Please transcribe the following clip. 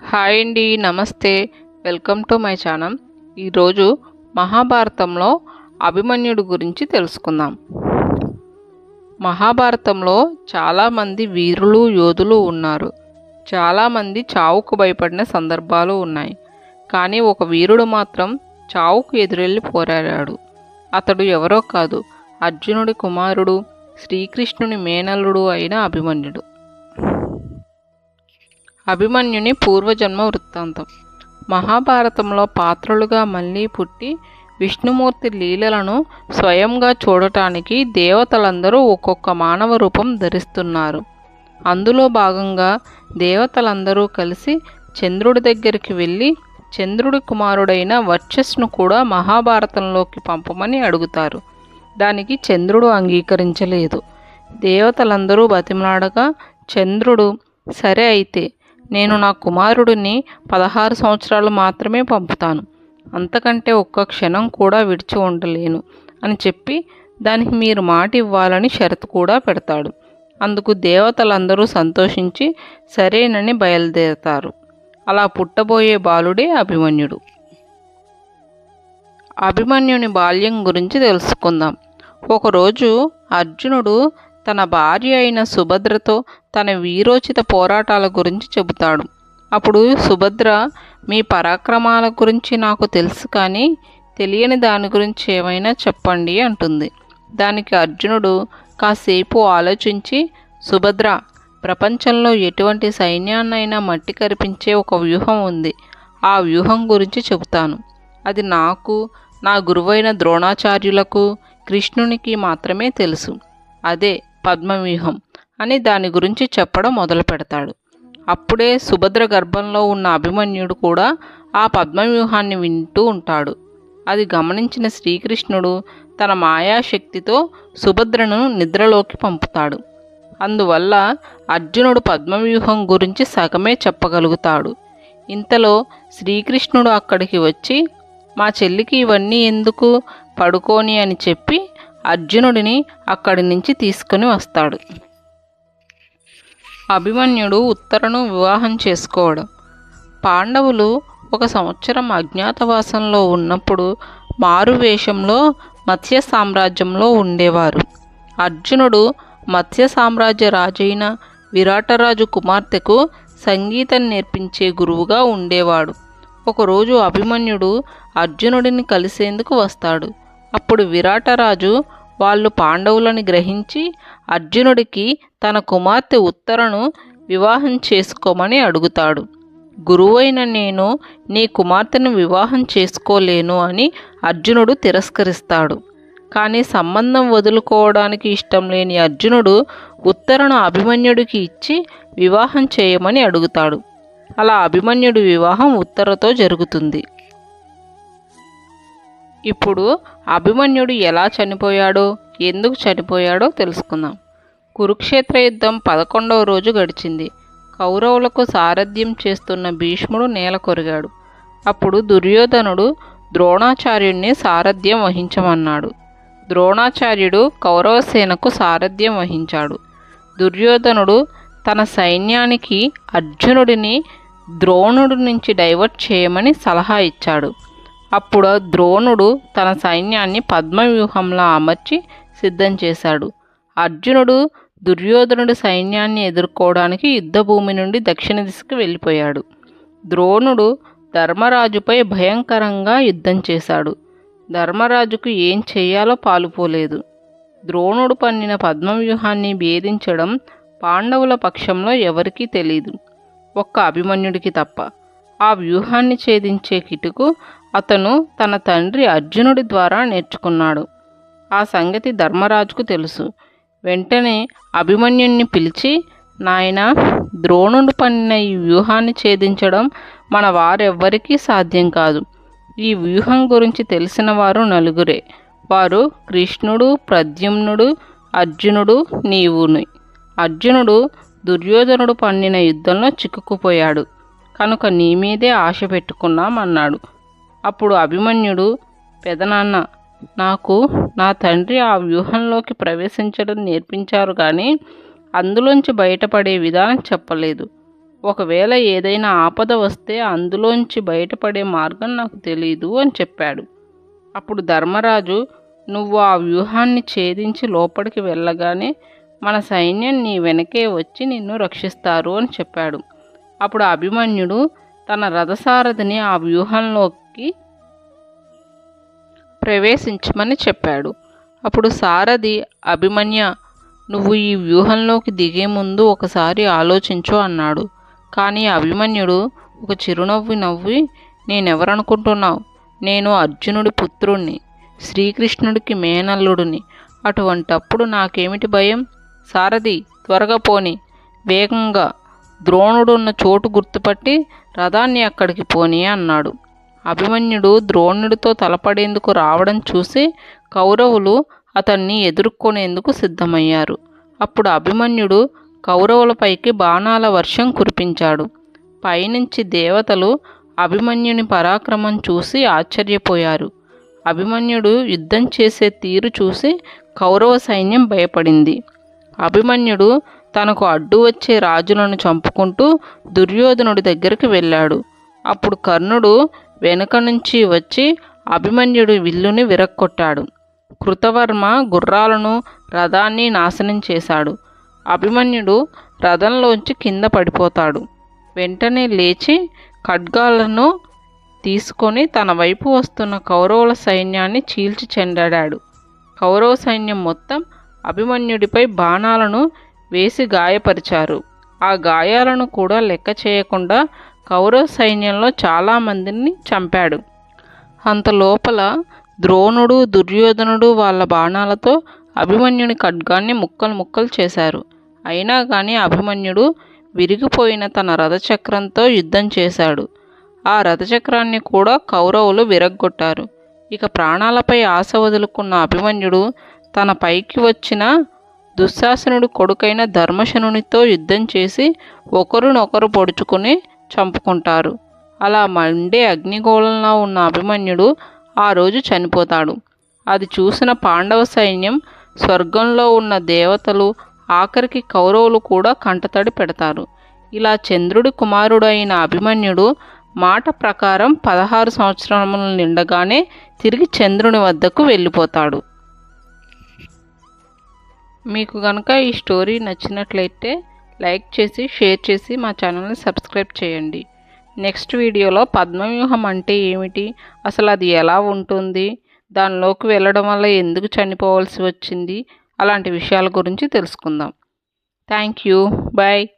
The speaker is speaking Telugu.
హాయ్ అండి నమస్తే. Welcome to my channel. ఈరోజు మహాభారతంలో అభిమన్యుడు గురించి తెలుసుకుందాం. మహాభారతంలో చాలామంది వీరులు యోధులు ఉన్నారు. చాలామంది చావుకు భయపడిన సందర్భాలు ఉన్నాయి. కానీ ఒక వీరుడు మాత్రం చావుకు ఎదురెళ్ళి పోరాడాడు. అతడు ఎవరో కాదు అర్జునుడి కుమారుడు శ్రీకృష్ణుని మేనల్లుడు అయిన అభిమన్యుడు. అభిమన్యుని పూర్వజన్మ వృత్తాంతం. మహాభారతంలో పాత్రలుగా మళ్ళీ పుట్టి విష్ణుమూర్తి లీలలను స్వయంగా చూడటానికి దేవతలందరూ ఒక్కొక్క మానవ రూపం ధరిస్తున్నారు. అందులో భాగంగా దేవతలందరూ కలిసి చంద్రుడి దగ్గరికి వెళ్ళి చంద్రుడి కుమారుడైన వర్చస్ను కూడా మహాభారతంలోకి పంపమని అడుగుతారు. దానికి చంద్రుడు అంగీకరించలేదు. దేవతలందరూ బతిమలాడగా చంద్రుడు సరే అయితే నేను నా కుమారుడిని పదహారు సంవత్సరాలు మాత్రమే పంపుతాను. అంతకంటే ఒక్క క్షణం కూడా విడిచి ఉండలేను అని చెప్పి దానికి మీరు మాట ఇవ్వాలని షరతు కూడా పెడతాడు. అందుకు దేవతలందరూ సంతోషించి సరేనని బయలుదేరతారు. అలా పుట్టబోయే బాలుడే అభిమన్యుడు. అభిమన్యుని బాల్యం గురించి తెలుసుకుందాం. ఒకరోజు అర్జునుడు తన భార్య అయిన సుభద్రతో తన వీరోచిత పోరాటాల గురించి చెబుతాడు. అప్పుడు సుభద్ర మీ పరాక్రమాల గురించి నాకు తెలుసు కానీ తెలియని దాని గురించి ఏమైనా చెప్పండి అంటుంది. దానికి అర్జునుడు కాసేపు ఆలోచించి సుభద్ర ప్రపంచంలో ఎటువంటి సైన్యాన్నైనా మట్టి కరిపించే ఒక వ్యూహం ఉంది. ఆ వ్యూహం గురించి చెబుతాను. అది నాకు నా గురువైన ద్రోణాచార్యులకు కృష్ణునికి మాత్రమే తెలుసు. అదే పద్మవ్యూహం అని దాని గురించి చెప్పడం మొదలు పెడతాడు. అప్పుడే సుభద్ర గర్భంలో ఉన్న అభిమన్యుడు కూడా ఆ పద్మవ్యూహాన్ని వింటూ ఉంటాడు. అది గమనించిన శ్రీకృష్ణుడు తన మాయాశక్తితో సుభద్రను నిద్రలోకి పంపుతాడు. అందువల్ల అర్జునుడు పద్మవ్యూహం గురించి సగమే చెప్పగలుగుతాడు. ఇంతలో శ్రీకృష్ణుడు అక్కడికి వచ్చి మా చెల్లికి ఇవన్నీ ఎందుకు పడుకోని అని చెప్పి అర్జునుడిని అక్కడి నుంచి తీసుకుని వస్తాడు. అభిమన్యుడు ఉత్తరను వివాహం చేసుకోవడం. పాండవులు ఒక సంవత్సరం అజ్ఞాతవాసంలో ఉన్నప్పుడు మారువేషంలో మత్స్య సామ్రాజ్యంలో ఉండేవారు. అర్జునుడు మత్స్య సామ్రాజ్య రాజైన విరాటరాజు కుమార్తెకు సంగీతం నేర్పించే గురువుగా ఉండేవాడు. ఒకరోజు అభిమన్యుడు అర్జునుడిని కలిసేందుకు వస్తాడు. అప్పుడు విరాటరాజు వాళ్ళు పాండవులని గ్రహించి అర్జునుడికి తన కుమార్తె ఉత్తరను వివాహం చేసుకోమని అడుగుతాడు. గురువైన నేను నీ కుమార్తెను వివాహం చేసుకోలేను అని అర్జునుడు తిరస్కరిస్తాడు. కానీ సంబంధం వదులుకోవడానికి ఇష్టం లేని అర్జునుడు ఉత్తరను అభిమన్యుడికి ఇచ్చి వివాహం చేయమని అడుగుతాడు. అలా అభిమన్యుడి వివాహం ఉత్తరతో జరుగుతుంది. ఇప్పుడు అభిమన్యుడు ఎలా చనిపోయాడో ఎందుకు చనిపోయాడో తెలుసుకుందాం. కురుక్షేత్ర యుద్ధం పదకొండవ రోజు గడిచింది. కౌరవులకు సారథ్యం చేస్తున్న భీష్ముడు నేల కొరిగాడు. అప్పుడు దుర్యోధనుడు ద్రోణాచార్యుణ్ణి సారథ్యం వహించమన్నాడు. ద్రోణాచార్యుడు కౌరవసేనకు సారథ్యం వహించాడు. దుర్యోధనుడు తన సైన్యానికి అర్జునుడిని ద్రోణుడి నుంచి డైవర్ట్ చేయమని సలహా ఇచ్చాడు. అప్పుడు ద్రోణుడు తన సైన్యాన్ని పద్మవ్యూహంలో అమర్చి సిద్ధం చేశాడు. అర్జునుడు దుర్యోధనుడి సైన్యాన్ని ఎదుర్కోవడానికి యుద్ధభూమి నుండి దక్షిణ దిశకు వెళ్ళిపోయాడు. ద్రోణుడు ధర్మరాజుపై భయంకరంగా యుద్ధం చేశాడు. ధర్మరాజుకు ఏం చేయాలో పాలుపోలేదు. ద్రోణుడు పన్నిన పద్మవ్యూహాన్ని భేదించడం పాండవుల పక్షంలో ఎవరికీ తెలీదు. ఒక్క అభిమన్యుడికి తప్ప. ఆ వ్యూహాన్ని ఛేదించే కిటుకు అతను తన తండ్రి అర్జునుడి ద్వారా నేర్చుకున్నాడు. ఆ సంగతి ధర్మరాజుకు తెలుసు. వెంటనే అభిమన్యుణ్ణి పిలిచి నాయన ద్రోణుడు పన్నిన ఈ వ్యూహాన్ని ఛేదించడం మన వారెవ్వరికీ సాధ్యం కాదు. ఈ వ్యూహం గురించి తెలిసిన వారు నలుగురే. వారు కృష్ణుడు ప్రద్యుమ్నుడు అర్జునుడు నీవుని. అర్జునుడు దుర్యోధనుడు పన్నిన యుద్ధంలో చిక్కుకుపోయాడు. కనుక నీ మీదే ఆశ పెట్టుకున్నాం అన్నాడు అప్పుడు అభిమన్యుడు పెదనాన్న నాకు నా తండ్రి ఆ వ్యూహంలోకి ప్రవేశించడం నేర్పించారు కానీ అందులోంచి బయటపడే విధానం చెప్పలేదు. ఒకవేళ ఏదైనా ఆపద వస్తే అందులోంచి బయటపడే మార్గం నాకు తెలియదు అని చెప్పాడు. అప్పుడు ధర్మరాజు నువ్వు ఆ వ్యూహాన్ని ఛేదించి లోపలికి వెళ్ళగానే మన సైన్యం నీ వెనకే వచ్చి నిన్ను రక్షిస్తారు అని చెప్పాడు. అప్పుడు అభిమన్యుడు తన రథసారథిని ఆ వ్యూహంలో లోపలికి ప్రవేశించమని చెప్పాడు. అప్పుడు సారథి అభిమన్య నువ్వు ఈ వ్యూహంలోకి దిగే ముందు ఒకసారి ఆలోచించు అన్నాడు. కానీ అభిమన్యుడు ఒక చిరునవ్వు నవ్వి నేనెవరనుకుంటున్నావు? నేను అర్జునుడి పుత్రుణ్ణి శ్రీకృష్ణుడికి మేనల్లుడిని. అటువంటప్పుడు నాకేమిటి భయం? సారథి త్వరగా పోని. వేగంగా. ద్రోణుడున్న చోటు గుర్తుపట్టి రథాన్ని అక్కడికి పోని అన్నాడు. అభిమన్యుడు ద్రోణుడితో తలపడేందుకు రావడం చూసి కౌరవులు అతన్ని ఎదుర్కొనేందుకు సిద్ధమయ్యారు. అప్పుడు అభిమన్యుడు కౌరవులపైకి బాణాల వర్షం కురిపించాడు. పైనుంచి దేవతలు అభిమన్యుని పరాక్రమం చూసి ఆశ్చర్యపోయారు. అభిమన్యుడు యుద్ధం చేసే తీరు చూసి కౌరవ సైన్యం భయపడింది. అభిమన్యుడు తనకు అడ్డు వచ్చే రాజులను చంపుకుంటూ దుర్యోధనుడి దగ్గరికి వెళ్ళాడు. అప్పుడు కర్ణుడు వెనుక నుంచి వచ్చి అభిమన్యుడు విల్లుని విరక్కొట్టాడు. కృతవర్మ గుర్రాలను రథాన్ని నాశనం చేశాడు. అభిమన్యుడు రథంలోంచి కింద పడిపోతాడు. వెంటనే లేచి ఖడ్గాలను తీసుకొని తన వైపు వస్తున్న కౌరవుల సైన్యాన్ని చీల్చి చెండాడాడు. కౌరవ సైన్యం మొత్తం అభిమన్యుడిపై బాణాలను వేసి గాయపరిచారు. ఆ గాయాలను కూడా లెక్క చేయకుండా కౌరవ సైన్యంలో చాలామందిని చంపాడు. అంత లోపల ద్రోణుడు దుర్యోధనుడు వాళ్ళ బాణాలతో అభిమన్యుని ఖడ్గాన్ని ముక్కలు ముక్కలు చేశారు. అయినా కానీ అభిమన్యుడు విరిగిపోయిన తన రథచక్రంతో యుద్ధం చేశాడు. ఆ రథచక్రాన్ని కూడా కౌరవులు విరగ్గొట్టారు. ఇక ప్రాణాలపై ఆశ వదులుకున్న అభిమన్యుడు తన పైకి వచ్చిన దుశ్శాసనుడు కొడుకైన ధర్మశనునితో యుద్ధం చేసి ఒకరినొకరు పొడుచుకుని చంపుకుంటారు. అలా మండే అగ్నిగోళంలో ఉన్న అభిమన్యుడు ఆ రోజు చనిపోతాడు. అది చూసిన పాండవ సైన్యం స్వర్గంలో ఉన్న దేవతలు ఆఖరికి కౌరవులు కూడా కంటతడి పెడతారు. ఇలా చంద్రుడి కుమారుడైన అభిమన్యుడు మాట ప్రకారం పదహారు సంవత్సరములు నిండగానే తిరిగి చంద్రుని వద్దకు వెళ్ళిపోతాడు. మీకు కనుక ఈ స్టోరీ నచ్చినట్లయితే లైక్ చేసి షేర్ చేసి మా ఛానల్ని సబ్స్క్రైబ్ చేయండి. నెక్స్ట్ వీడియోలో పద్మవ్యూహం అంటే ఏమిటి? అసలు అది ఎలా ఉంటుంది? దానిలోకి వెళ్ళడం వల్ల ఎందుకు చనిపోవాల్సి వచ్చింది? అలాంటి విషయాల గురించి తెలుసుకుందాం. Thank you. బాయ్.